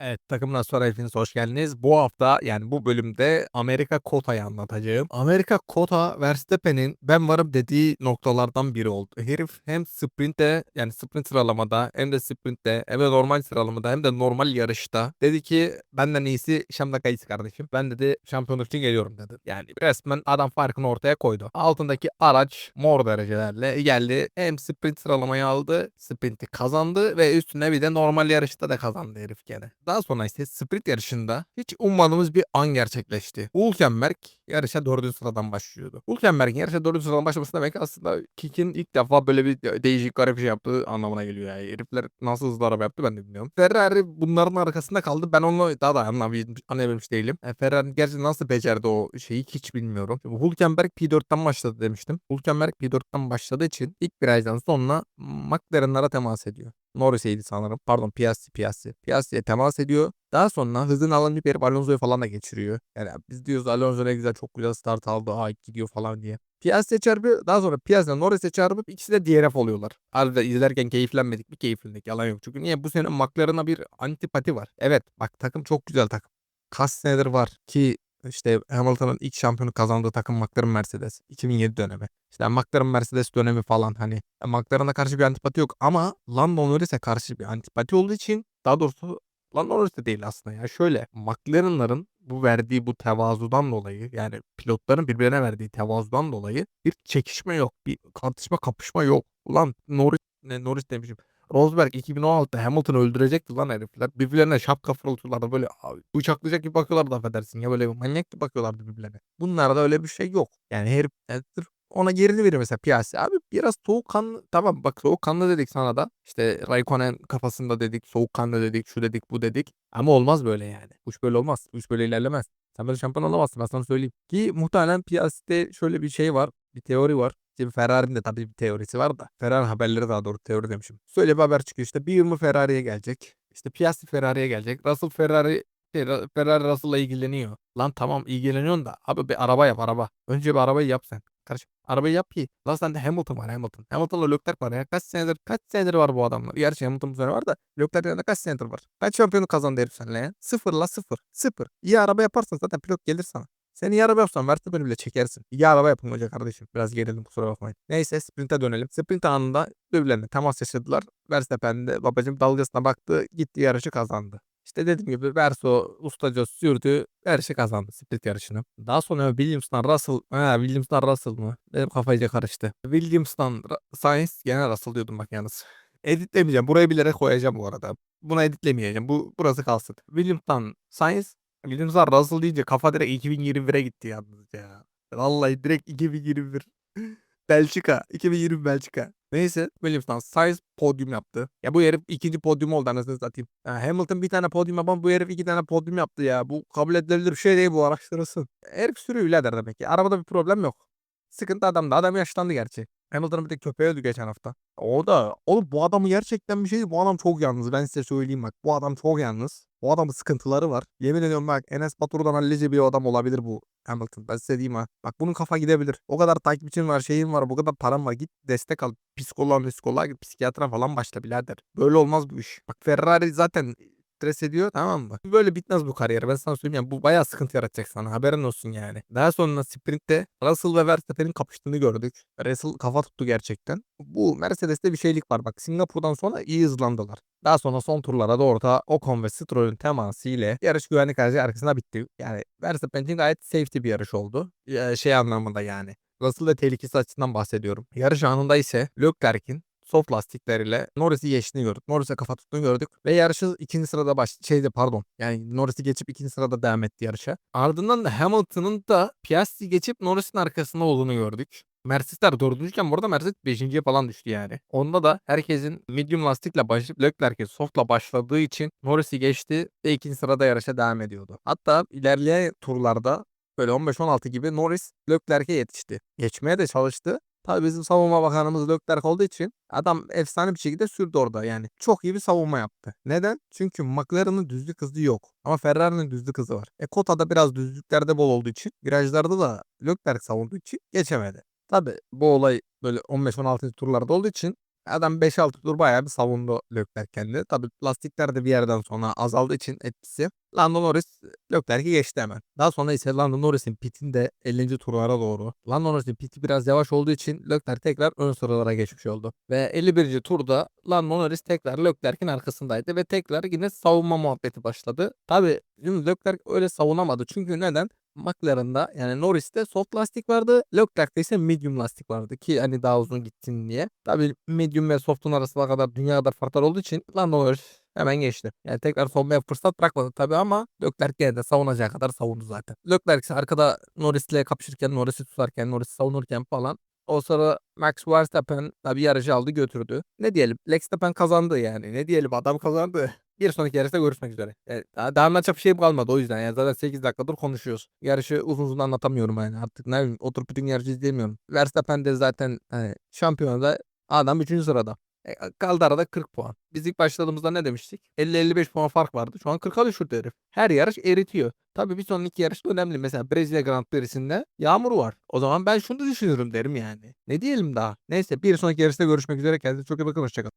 Evet, takımdan sonra hepiniz hoş geldiniz. Bu hafta yani bu bölümde Amerika Kota'yı anlatacağım. Amerika Kota Verstappen'in ben varım dediği noktalardan biri oldu. Herif hem sprintte yani sprint sıralamada hem de sprintte hem de normal sıralamada hem de normal yarışta dedi ki benden iyisi Şam'da kayısı kardeşim. Ben dedi şampiyonluk için geliyorum dedi. Yani resmen adam farkını ortaya koydu. Altındaki araç mor derecelerle geldi. Hem sprint sıralamayı aldı, sprinti kazandı ve üstüne bir de normal yarışta da kazandı herif gene. Daha sonra ise sprint yarışında hiç ummadığımız bir an gerçekleşti. Hülkenberg yarışa dördüncü sıradan başlıyordu. Hülkenberg'in yarışa dördüncü sıradan başlaması demek aslında Kik'in ilk defa böyle bir değişik garip şey yaptığı anlamına geliyor yani. Herifler nasıl hızlı araba yaptı ben de bilmiyorum. Ferrari bunların arkasında kaldı. Ben onu daha da anlayabilmiş, anlayabilmiş değilim. E, Ferrari gerçi nasıl becerdi o şeyi hiç bilmiyorum. Şimdi Hülkenberg P4'ten başladı demiştim. Hülkenberg P4'ten başladığı için ilk virajdan sonra McLaren'lara temas ediyor. Norris'eydi sanırım. Pardon Piastri Piastri. Piastri'ye temas ediyor. Daha sonra hızını alan bir Alonso'yu falan da geçiriyor. Yani biz diyoruz Alonso ne güzel çok güzel start aldı. Aa gidiyor falan diye. Piastri'ye çarpıyor. Daha sonra Piastri Norris'e çarpıp ikisi de DNF oluyorlar. Arada izlerken keyiflenmedik mi keyiflendik. Yalan yok. Çünkü niye? Bu sene McLaren'a bir antipati var. Evet bak takım çok güzel takım. Kaç senedir var ki işte Hamilton'ın ilk şampiyonu kazandığı takım McLaren Mercedes. 2007 dönemi. İşte McLaren Mercedes dönemi falan hani. McLaren'a karşı bir antipati yok ama Lando Norris'e karşı bir antipati olduğu için daha doğrusu Lando Norris de değil aslında ya. Şöyle McLaren'ların bu verdiği bu tevazudan dolayı yani pilotların birbirine verdiği tevazudan dolayı bir çekişme yok. Bir tartışma kapışma yok. Ulan Norris ne Norris demişim. Rosberg 2016'da Hamilton'ı öldürecekti lan herifler. Birbirlerine şapka fırlatıyorlardı böyle abi, bıçaklayacak gibi bakıyorlardı affedersin ya böyle manyak gibi bakıyorlardı birbirlerine. Bunlarda öyle bir şey yok. Yani herif sırf ona gerini veriyor mesela Piastri. Abi biraz soğukkanlı tamam bak soğukkanlı dedik sana da. İşte Raikkonen kafasında dedik soğukkanlı dedik şu dedik bu dedik. Ama olmaz böyle yani. İş böyle olmaz. İş böyle ilerlemez. Sen böyle şampiyon olamazsın ben sana söyleyeyim. Ki muhtemelen Piastri'de şöyle bir şey var. Bir teori var. Şimdi Ferrari'nin de tabii bir teorisi var da. Ferrari haberleri daha doğru teori demişim. Şöyle bir haber çıkıyor işte. Bir yılmı Ferrari'ye gelecek. İşte Piastri Ferrari'ye gelecek. Russell Ferrari şey, Ra- Ferrari Russell'la ilgileniyor. Lan tamam ilgileniyorsun da abi bir araba yap araba. Önce bir arabayı yap sen. Kardeşim arabayı yap ki. Lan sende Hamilton var Hamilton. Hamilton'la Leclerc var ya. Kaç senedir kaç senedir var bu adamlar. Gerçi Hamilton bu sene var da Leclerc'in yanında kaç senedir var. Kaç şampiyonu kazandı herif seninle ya? Sıfır la sıfır. Sıfır. İyi araba yaparsan zaten pilot gelir sana. Sen iyi araba yapsan Verstappen'i bile çekersin. İyi araba yapın hoca kardeşim. Biraz gerildim kusura bakmayın. Neyse sprinte dönelim. Sprint anında birbirlerine temas yaşadılar. Verstappen de babacım dalgasına baktı. Gitti yarışı kazandı. İşte dediğim gibi Verso ustaca sürdü. Yarışı kazandı sprint yarışını. Daha sonra Williams'tan Russell. Ha, Williams'tan Russell mı? Benim kafa iyice karıştı. Williams'tan Ra- Sainz gene Russell diyordum bak yalnız. Editlemeyeceğim. Buraya bilerek koyacağım bu arada. Buna editlemeyeceğim. Bu burası kalsın. Williams'tan Sainz. Williams'tan Russell deyince kafa direkt 2021'e gitti yalnız ya. Vallahi direkt 2021. Belçika. 2020 Belçika. Neyse Williams'tan Sainz podyum yaptı. Ya bu herif ikinci podyum oldu anasını satayım. Ya Hamilton bir tane podyum yapan bu herif iki tane podyum yaptı ya. Bu kabul edilebilir bir şey değil bu araştırılsın. Herif sürüyor birader demek ki. Arabada bir problem yok. Sıkıntı adamda. Adam yaşlandı gerçi. Hamilton'ın bir tek köpeği öldü geçen hafta. O da oğlum bu adamı gerçekten bir şey. Bu adam çok yalnız. Ben size söyleyeyim bak. Bu adam çok yalnız. Bu adamın sıkıntıları var. Yemin ediyorum bak Enes Batur'dan hallice bir adam olabilir bu Hamilton. Ben size diyeyim ha. Bak bunun kafa gidebilir. O kadar takipçin var, şeyin var, bu kadar param var. Git destek al. Psikoloğa, psikoloğa git, psikiyatra falan başla birader. Böyle olmaz bu iş. Bak Ferrari zaten stres ediyor tamam mı? Böyle bitmez bu kariyer. Ben sana söyleyeyim yani bu bayağı sıkıntı yaratacak sana. Haberin olsun yani. Daha sonra sprintte Russell ve Verstappen'in kapıştığını gördük. Russell kafa tuttu gerçekten. Bu Mercedes'te bir şeylik var. Bak Singapur'dan sonra iyi hızlandılar. Daha sonra son turlara doğru da Ocon ve Stroll'ün teması ile yarış güvenlik aracı arkasında bitti. Yani Verstappen için gayet safety bir yarış oldu. Ya, şey anlamında yani. Russell ve tehlikesi açısından bahsediyorum. Yarış anında ise Leclerc'in soft lastikleriyle Norris'i geçtiğini gördük. Norris'e kafa tuttuğunu gördük. Ve yarışı ikinci sırada baş şeyde pardon. Yani Norris'i geçip ikinci sırada devam etti yarışa. Ardından da Hamilton'ın da Piastri geçip Norris'in arkasında olduğunu gördük. Mercedesler dördüncüyken bu arada Mercedes beşinciye falan düştü yani. Onda da herkesin medium lastikle başlayıp Leclerc'in softla başladığı için Norris'i geçti ve ikinci sırada yarışa devam ediyordu. Hatta ilerleyen turlarda böyle 15-16 gibi Norris Leclerc'e yetişti. Geçmeye de çalıştı. Tabii bizim savunma bakanımız Leclerc olduğu için adam efsane bir şekilde sürdü orada yani. Çok iyi bir savunma yaptı. Neden? Çünkü McLaren'ın düzlük hızı yok. Ama Ferrari'nin düzlük hızı var. E Kota'da biraz düzlüklerde bol olduğu için virajlarda da Leclerc savunduğu için geçemedi. Tabii bu olay böyle 15-16 turlarda olduğu için Adam 5-6 tur bayağı bir savundu Leclerc kendini. Tabii lastikler de bir yerden sonra azaldığı için etkisi. Lando Norris Leclerc'i geçti hemen. Daha sonra ise Lando Norris'in pitinde 50. turlara doğru. Lando Norris'in piti biraz yavaş olduğu için Leclerc tekrar ön sıralara geçmiş oldu. Ve 51. turda Lando Norris tekrar Leclerc'in arkasındaydı ve tekrar yine savunma muhabbeti başladı. Tabii Leclerc öyle savunamadı. Çünkü neden? McLaren'da yani Norris'te soft lastik vardı. Leclerc'te ise medium lastik vardı ki hani daha uzun gitsin diye. Tabii medium ve soft'un arasına kadar dünya kadar farklar olduğu için Lando Norris hemen geçti. Yani tekrar savunmaya fırsat bırakmadı tabii ama Leclerc gene de savunacağı kadar savundu zaten. Leclerc ise arkada Norris'le kapışırken, Norris'i tutarken, Norris'i savunurken falan o sırada Max Verstappen tabii yarışı aldı götürdü. Ne diyelim? Verstappen kazandı yani. Ne diyelim adam kazandı. Bir sonraki yarışta görüşmek üzere. Yani daha, daha anlatacak bir şey kalmadı o yüzden. Yani zaten 8 dakikadır konuşuyoruz. Yarışı uzun uzun anlatamıyorum yani. Artık ne bileyim oturup bütün yarışı izleyemiyorum. Verstappen de zaten hani, şampiyonada adam 3. sırada. E, kaldı arada 40 puan. Biz ilk başladığımızda ne demiştik? 50-55 puan fark vardı. Şu an 40'a düşürdü herif. Her yarış eritiyor. Tabii bir sonraki yarış da önemli. Mesela Brezilya Grand Prix'sinde yağmur var. O zaman ben şunu düşünürüm derim yani. Ne diyelim daha? Neyse bir sonraki yarışta görüşmek üzere. Kendinize çok iyi bakın. Hoşçakalın.